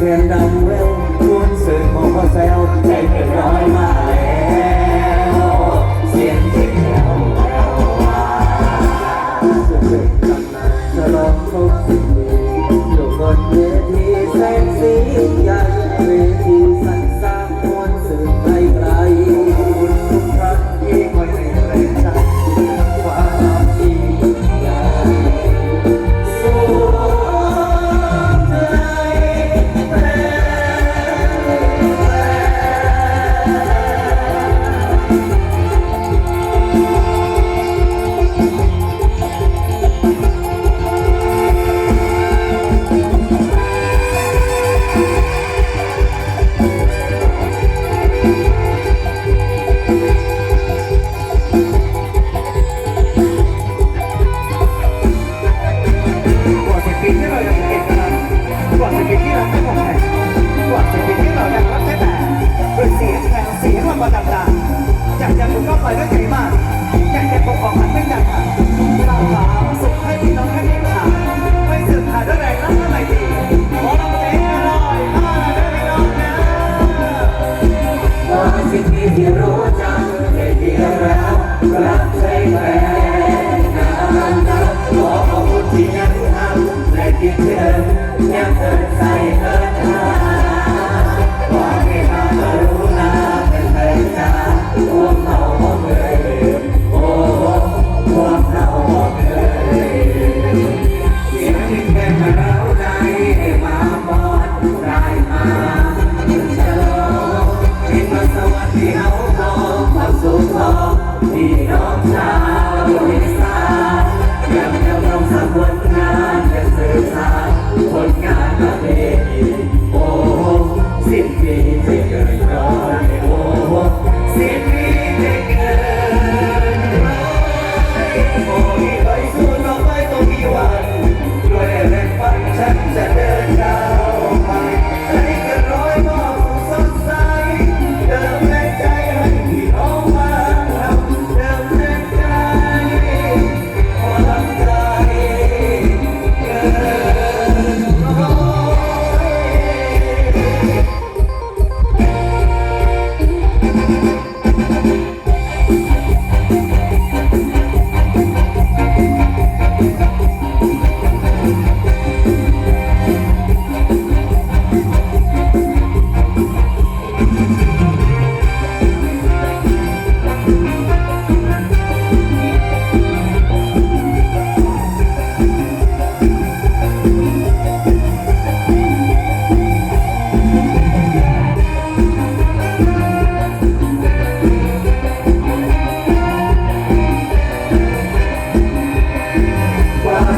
เพื่อนดำเร็วชวนสือของว่าแซวใจเก็นร้อยมาแล้วเสียงที่แถวแถวมาเสือดำนาจะลองลบสิ่งดี ว่าต่างๆอยากจะผมก็ปล่อยด้วยใจมากอยากจะปกมอองมันไม่ต่าง 이렇다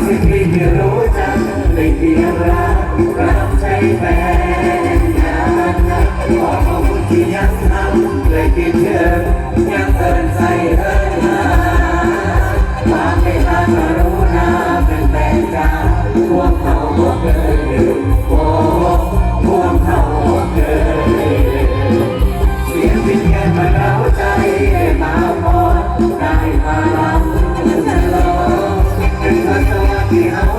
สิ่งที่ไม่รู้จักในเพียงรักรักใจแฟนงานขอขอบคุณที่ยังทำเลยคิดถึง Yeah.